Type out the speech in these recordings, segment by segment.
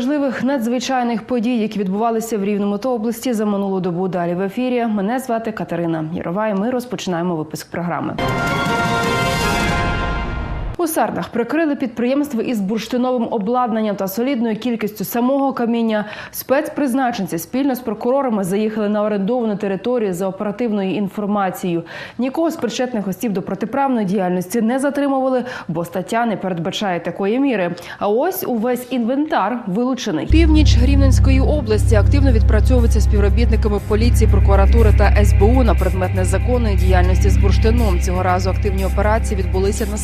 важливих надзвичайних подій, які відбувалися в Рівному та області за минулу добу. Далі в ефірі. Мене звати Катерина Ярова. І ми розпочинаємо випуск програми. У Сарнах прикрили підприємство із бурштиновим обладнанням та солідною кількістю самого каміння. Спецпризначенці спільно з прокурорами заїхали на орендовану територію за оперативною інформацією. Нікого з причетних осіб до протиправної діяльності не затримували, бо стаття не передбачає такої міри. А ось увесь інвентар вилучений. Північ Рівненської області активно відпрацьовується співробітниками поліції, прокуратури та СБУ на предмет незаконної діяльності з бурштином. Цього разу активні операції відбулися на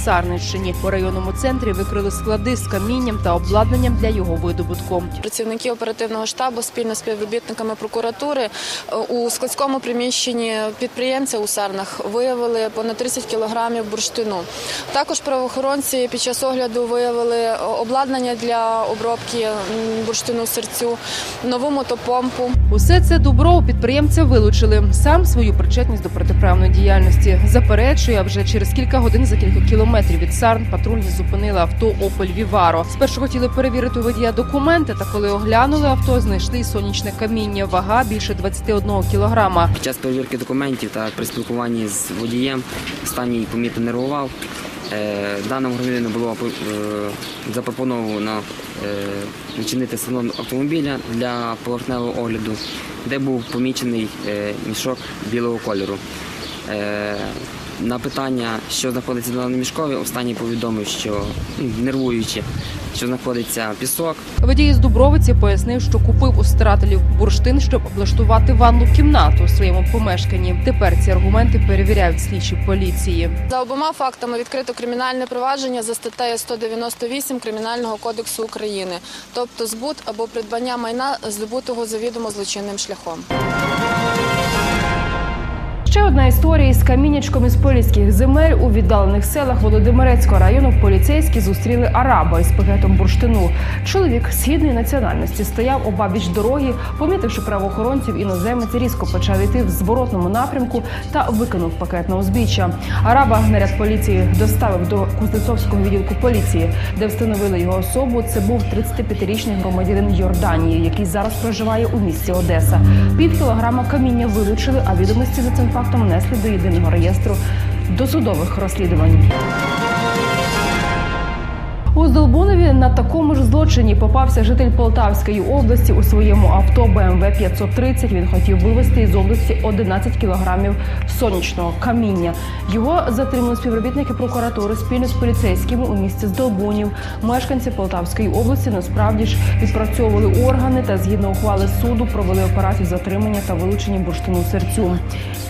Сарненщині. У районному центрі викрили склади з камінням та обладнанням для його видобутку. Працівники оперативного штабу спільно з співробітниками прокуратури е, у складському приміщенні підприємця у Сарнах виявили понад 30 кілограмів бурштину. Також правоохоронці під час огляду виявили е, обладнання для обробки бурштину серцю, нову мотопомпу. Усе це добро у підприємця вилучили. Сам свою причетність до протиправної діяльності заперечує. А вже через кілька годин за кілька кілометрів від Сарн патрульні зупинили авто Опель Віваро. Спершу хотіли перевірити у водія документи, та коли оглянули авто, знайшли сонячне каміння. Вага більше 21 кілограма. Під час перевірки документів та при спілкуванні з водієм останній помітно нервував. Е, Даному громадянину було е, запропоновано е, відчинити салон автомобіля для поверхневого огляду, де був помічений мішок білого кольору. На питання, що знаходиться даному мішкові, останній повідомив, що ну, нервуючи, що знаходиться пісок, Водій з Дубровиці пояснив, що купив у старателів бурштин, щоб облаштувати ванну кімнату у своєму помешканні. Тепер ці аргументи перевіряють слідчі поліції. За обома фактами відкрито кримінальне провадження за статтею 198 Кримінального кодексу України, тобто збут або придбання майна, здобутого завідомо злочинним шляхом. Ще одна історія із камінячком із поліських земель у віддалених селах Володимирецького району поліцейські зустріли араба із пакетом бурштину. Чоловік східної національності стояв обабіч дороги, помітивши правоохоронців, іноземець різко почав йти в зворотному напрямку та викинув пакет на узбіччя. Араба наряд поліції доставив до Кузнецовського відділку поліції, де встановили його особу. Це був 35-річний громадянин Йорданії, який зараз проживає у місті Одеса. Пів кілограма каміння вилучили, а відомості за цим фактом внесли до єдиного реєстру досудових розслідувань. У Здолбунові на такому ж злочині попався житель Полтавської області у своєму авто BMW 530. Він хотів вивезти із області 11 кілограмів сонячного каміння. Його затримали співробітники прокуратури спільно з поліцейськими у місті Здолбунів. Мешканці Полтавської області насправді ж відпрацьовували органи та згідно ухвали суду провели операцію затримання та вилучення бурштину серцю.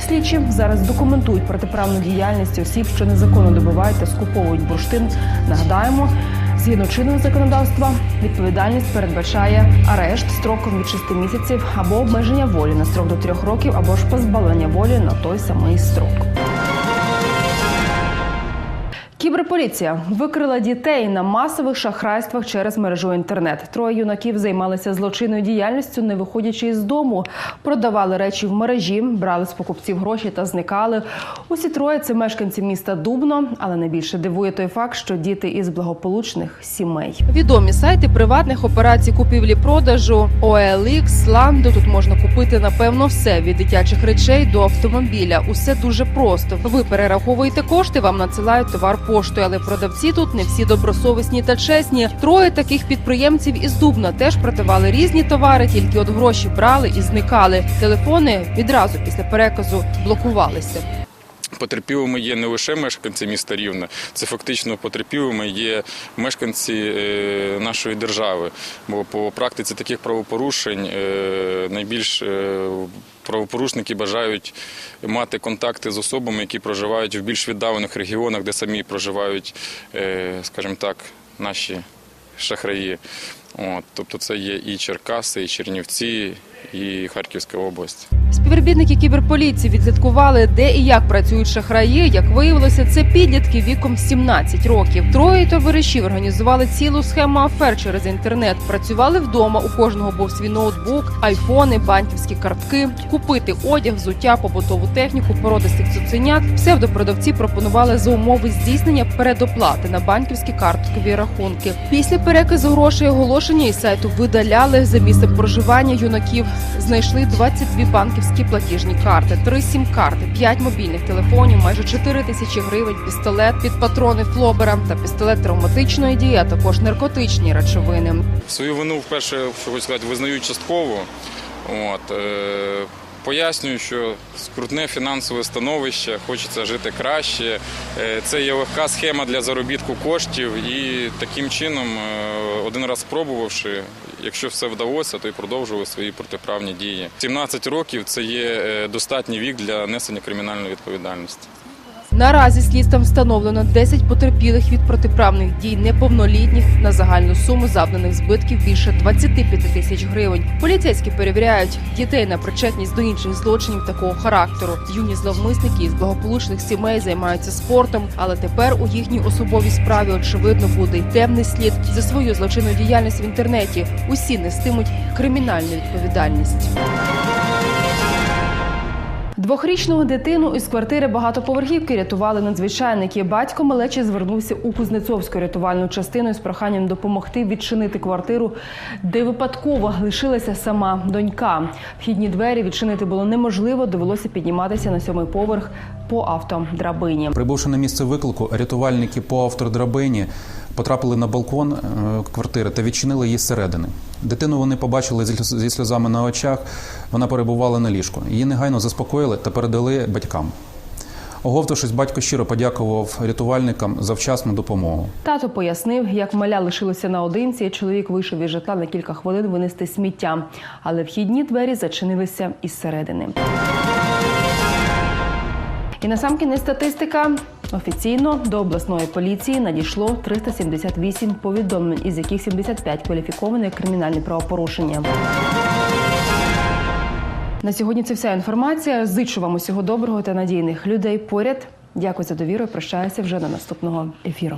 Слідчі зараз документують протиправну діяльність осіб, що незаконно добувають та скуповують бурштин. Нагадаємо, згідно чинного законодавства, відповідальність передбачає арешт строком від 6 місяців або обмеження волі на строк до 3 років, або ж позбавлення волі на той самий строк. Кіберполіція викрила дітей на масових шахрайствах через мережу інтернет. Троє юнаків займалися злочинною діяльністю, не виходячи із дому, продавали речі в мережі, брали з покупців гроші та зникали. Усі троє це мешканці міста Дубно, але найбільше дивує той факт, що діти із благополучних сімей. Відомі сайти приватних операцій купівлі-продажу OLX, Lando. Тут можна купити напевно все від дитячих речей до автомобіля. Усе дуже просто. Ви перераховуєте кошти, вам надсилають товар поштою, але продавці тут не всі добросовісні та чесні. Троє таких підприємців із Дубна теж продавали різні товари, тільки от гроші брали і зникали. Телефони відразу після переказу блокувалися. Потерпілими є не лише мешканці міста Рівне, це фактично потерпілими є мешканці е, нашої держави. Бо по практиці таких правопорушень е, найбільш е, правопорушники бажають мати контакти з особами, які проживають в більш віддалених регіонах, де самі проживають, скажімо так, наші шахраї. От, тобто це є і Черкаси, і Чернівці, і Харківська область. Співробітники кіберполіції відслідкували, де і як працюють шахраї. Як виявилося, це підлітки віком 17 років. Троє товаришів організували цілу схему афер через інтернет. Працювали вдома. У кожного був свій ноутбук, айфони, банківські картки, купити одяг, взуття, побутову техніку, породистих цуценят. Псевдопродавці пропонували за умови здійснення передоплати на банківські карткові рахунки. Після переказу грошей оголошення із сайту видаляли за місцем проживання юнаків. Знайшли 22 банківські платіжні карти, три сім-карти, п'ять мобільних телефонів, майже 4 тисячі гривень, пістолет під патрони флобера та пістолет травматичної дії, а також наркотичні речовини. Свою вину вперше, хочу сказати, визнаю частково. От, е, пояснюю, що скрутне фінансове становище, хочеться жити краще. Е, це є легка схема для заробітку коштів, і таким чином, е, один раз спробувавши, якщо все вдалося, то й продовжували свої протиправні дії. 17 років це є е, достатній вік для несення кримінальної відповідальності. Наразі слідством встановлено 10 потерпілих від протиправних дій неповнолітніх на загальну суму завданих збитків більше 25 тисяч гривень. Поліцейські перевіряють дітей на причетність до інших злочинів такого характеру. Юні зловмисники із благополучних сімей займаються спортом, але тепер у їхній особовій справі очевидно буде й темний слід за свою злочинну діяльність в інтернеті. Усі нестимуть кримінальну відповідальність. Двохрічного дитину із квартири багатоповерхівки рятували надзвичайники. Батько малечі звернувся у Кузнецовську рятувальну частину з проханням допомогти відчинити квартиру, де випадково лишилася сама донька. Вхідні двері відчинити було неможливо. Довелося підніматися на сьомий поверх по автодрабині. Прибувши на місце виклику, рятувальники по автодрабині потрапили на балкон е, квартири та відчинили її зсередини. Дитину вони побачили зі сльозами на очах. Вона перебувала на ліжку. Її негайно заспокоїли та передали батькам. Оговтавшись, батько щиро подякував рятувальникам за вчасну допомогу. Тато пояснив, як маля лишилося наодинці. Чоловік вийшов із житла на кілька хвилин винести сміття, але вхідні двері зачинилися із середини. І насамкінець статистика. Офіційно до обласної поліції надійшло 378 повідомлень, із яких 75 кваліфіковані кримінальні правопорушення. На сьогодні це вся інформація. Зичу вам усього доброго та надійних людей поряд. Дякую за довіру. Прощаюся вже до наступного ефіру.